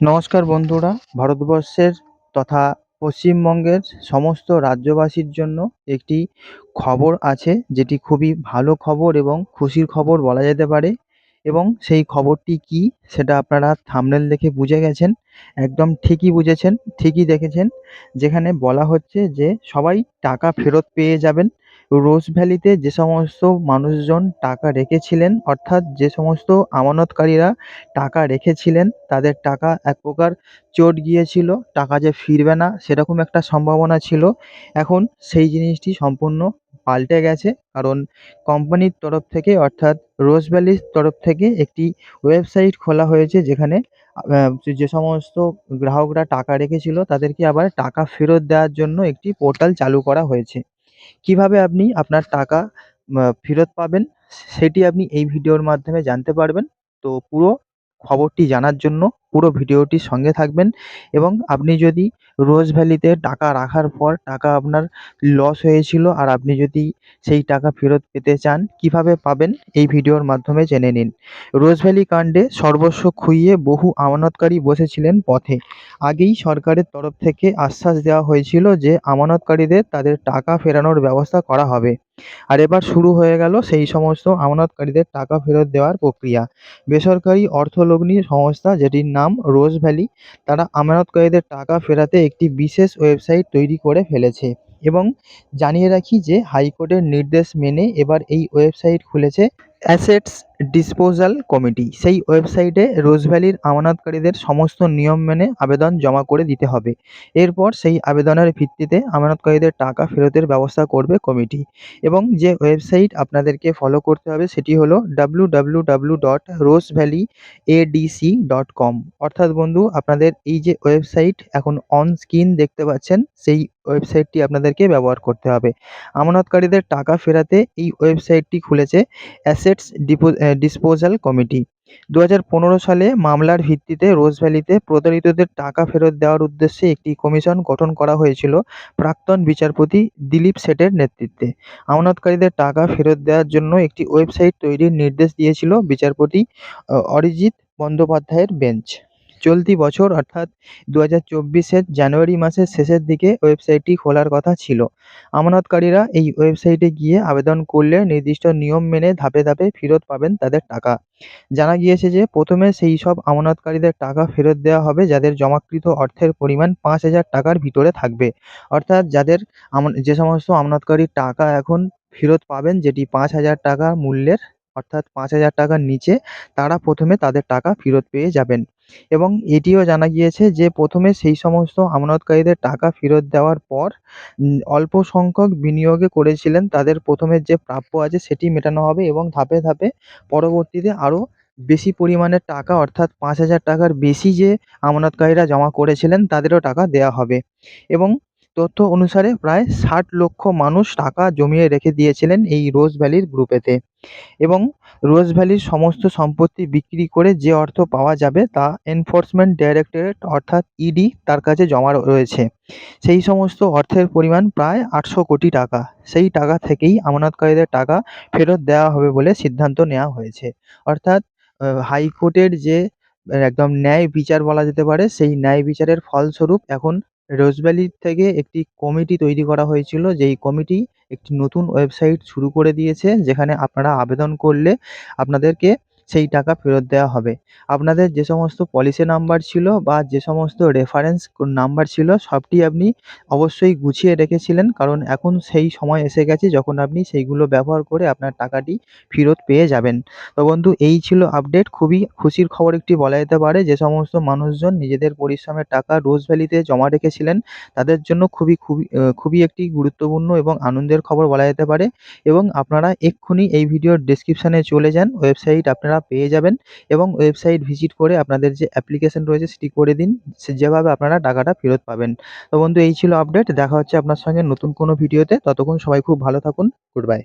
নমস্কার বন্ধুরা, ভারতবর্ষের তথা পশ্চিমবঙ্গের সমস্ত রাজ্যবাসীর জন্য একটি খবর আছে, যেটি খুবই ভালো খবর এবং খুশির খবর বলা যেতে পারে। এবং সেই খবরটি কী, সেটা আপনারা থাম্বনেল দেখে বুঝে গেছেন, একদম ঠিকই বুঝেছেন, ঠিকই দেখেছেন। যেখানে বলা হচ্ছে যে, সবাই টাকা ফেরত পেয়ে যাবেন। রোজভ্যালিতে যে সমস্ত মানুষজন টাকা রেখেছিলেন, অর্থাৎ যে সমস্ত আমানতকারীরা টাকা রেখেছিলেন, তাদের টাকা এক প্রকার চোট গিয়েছিল, টাকা যে ফিরবে না সেরকম একটা সম্ভাবনা ছিল। এখন সেই জিনিসটি সম্পূর্ণ পাল্টে গেছে, কারণ কোম্পানির তরফ থেকে, অর্থাৎ রোজ ভ্যালির তরফ থেকে একটি ওয়েবসাইট খোলা হয়েছে, যেখানে যে সমস্ত গ্রাহকরা টাকা রেখেছিল, তাদেরকে আবার টাকা ফেরত দেওয়ার জন্য একটি পোর্টাল চালু করা হয়েছে। কীভাবে আপনি আপনার টাকা ফেরত পাবেন, সেটি আপনি এই ভিডিওর মাধ্যমে জানতে পারবেন। তো পুরো খবরটি জানার জন্য পুরো ভিডিওটির সঙ্গে থাকবেন এবং আপনি যদি রোজ ভ্যালিতে টাকা রাখার পর টাকা আপনার লস হয়েছিল আর আপনি যদি সেই টাকা ফেরত পেতে চান, কীভাবে পাবেন এই ভিডিওর মাধ্যমে জেনে নিন। রোজ ভ্যালি কাণ্ডে সর্বস্ব খুইয়ে বহু আমানতকারী বসেছিলেন পথে। আগেই সরকারের তরফ থেকে আশ্বাস দেওয়া হয়েছিল যে, আমানতকারীদের তাদের টাকা ফেরানোর ব্যবস্থা করা হবে। আর এবার শুরু হয়ে গেল সেই সমস্ত আমানতকারীদের টাকা ফেরত দেওয়ার প্রক্রিয়া। বেসরকারি অর্থলগ্নি সংস্থা, যেটির নাম রোজ ভ্যালি, তারা আমানতকারীদের টাকা ফেরাতে একটি বিশেষ ওয়েবসাইট তৈরি করে ফেলেছে এবং জানিয়ে রাখি যে হাইকোর্টের নির্দেশ মেনে এবার এই ওয়েবসাইট খুলেছে অ্যাসেটস ডিসপোজাল কমিটি সেই ওয়েবসাইটে রোজভ্যালির আমানতকারীদের সমস্ত নিয়ম মেনে আবেদন জমা করে দিতে হবে। এরপর সেই আবেদনের ভিত্তিতে আমানতকারীদের টাকা ফেরতের ব্যবস্থা করবে কমিটি এবং যে ওয়েবসাইট আপনাদেরকে ফলো করতে হবে সেটি হলো W W W dot rose valley ADC dot com অর্থাৎ বন্ধু, আপনাদের এই যে ওয়েবসাইট এখন অন স্ক্রিন দেখতে পাচ্ছেন, সেই ওয়েবসাইটটি আপনাদেরকে ব্যবহার করতে হবে। আমানতকারীদের টাকা ফেরাতে এই ওয়েবসাইটটি খুলেছে অ্যাসেটস ডিপো ডিসপোজাল কমিটি দু হাজার পনেরো সালে মামলার ভিত্তিতে রোজভ্যালিতে প্রতারিতদের টাকা ফেরত দেওয়ার উদ্দেশ্যে একটি কমিশন গঠন করা হয়েছিল প্রাক্তন বিচারপতি দিলীপ শেঠের নেতৃত্বে। আমানতকারীদের টাকা ফেরত দেওয়ার জন্য একটি ওয়েবসাইট তৈরির নির্দেশ দিয়েছিল বিচারপতি অরিজিৎ বন্দ্যোপাধ্যায়ের বেঞ্চ। চলতি বছর অর্থাৎ দু হাজার চব্বিশের জানুয়ারি মাসের শেষের দিকে ওয়েবসাইটটি খোলার কথা ছিল। আমানতকারীরা এই ওয়েবসাইটে গিয়ে আবেদন করলে নির্দিষ্ট নিয়ম মেনে ধাপে ধাপে ফেরত পাবেন তাদের টাকা। জানা গিয়েছে যে, প্রথমে সেই সব আমানতকারীদের টাকা ফেরত দেওয়া হবে যাদের জমাকৃত অর্থের পরিমাণ পাঁচ হাজার টাকার ভিতরে থাকবে। অর্থাৎ যাদের যে সমস্ত আমানতকারীর টাকা এখন ফেরত পাবেন, যেটি পাঁচ হাজার টাকা মূল্যের অর্থাৎ পাঁচ হাজার টাকার নিচে তারা প্রথমে তাদের টাকা ফেরত পেয়ে যাবেন। এবং এটিও জানা গিয়েছে যে, প্রথমে সেই সমস্ত আমানতকারীদের টাকা ফেরত দেওয়ার পর অল্প সংখ্যক বিনিয়োগে করেছিলেন। তাদের প্রথমে যে প্রাপ্য আছে সেটি মেটানো হবে এবং ধাপে ধাপে পরবর্তীতে আরও বেশি পরিমাণের টাকা, অর্থাৎ পাঁচ হাজার টাকার বেশি যে আমানতকারীরা জমা করেছিলেন, তাদেরও টাকা দেওয়া হবে। এবং তথ্য অনুসারে প্রায় ষাট লক্ষ মানুষ টাকা জমিয়ে রেখে দিয়েছিলেন এই রোজ ভ্যালির গ্রুপেতে। এবং রোজ ভ্যালির সমস্ত সম্পত্তি বিক্রি করে যে অর্থ পাওয়া যাবে তা এনফোর্সমেন্ট ডাইরেক্টরেট অর্থাৎ ইডি তার কাছে জমা রয়েছে। সেই সমস্ত অর্থের পরিমাণ প্রায় আটশো কোটি টাকা। সেই টাকা থেকেই আমানতকারীদের টাকা ফেরত দেওয়া হবে বলে সিদ্ধান্ত নেওয়া হয়েছে। অর্থাৎ হাইকোর্টের যে একদম ন্যায় বিচার বলা যেতে পারে, সেই ন্যায় বিচারের ফলস্বরূপ এখন রোজভ্যালির থেকে একটি কমিটি তৈরি করা হয়েছিল। যেই কমিটি একটি নতুন ওয়েবসাইট শুরু করে দিয়েছে, যেখানে আপনারা আবেদন করলে আপনাদেরকে সেই টাকা ফেরত দেওয়া হবে। আপনাদের যে সমস্ত পলিসি নাম্বার ছিল বা যে সমস্ত রেফারেন্স নাম্বার ছিল, সবটি আপনি অবশ্যই গুছিয়ে রেখেছিলেন, কারণ এখন সেই সময় এসে গেছে যখন আপনি সেইগুলো ব্যবহার করে আপনার টাকাটি ফেরত পেয়ে যাবেন। তো বন্ধু, এই ছিল আপডেট খুবই খুশির খবর একটি বলা যেতে পারে, যে সমস্ত মানুষজন নিজেদের পরিশ্রমের টাকা রোজ ভ্যালিতে জমা রেখেছিলেন, তাদের জন্য খুবই খুবই খুবই একটি গুরুত্বপূর্ণ এবং আনন্দের খবর বলা যেতে পারে। এবং আপনারা এক্ষুনি এই ভিডিওর ডেসক্রিপশানে চলে যান ওয়েবসাইট আপনারা পেয়ে যাবেন এবং ওয়েবসাইট ভিজিট করে আপনাদের যে অ্যাপ্লিকেশন রয়েছে সেটি করে দিন যেভাবে আপনারা টাকাটা ফেরত পাবেন। তো বন্ধু, এই ছিল আপডেট দেখা হচ্ছে আপনার সঙ্গে নতুন কোনো ভিডিওতে ততক্ষণ সবাই খুব ভালো থাকুন। Good bye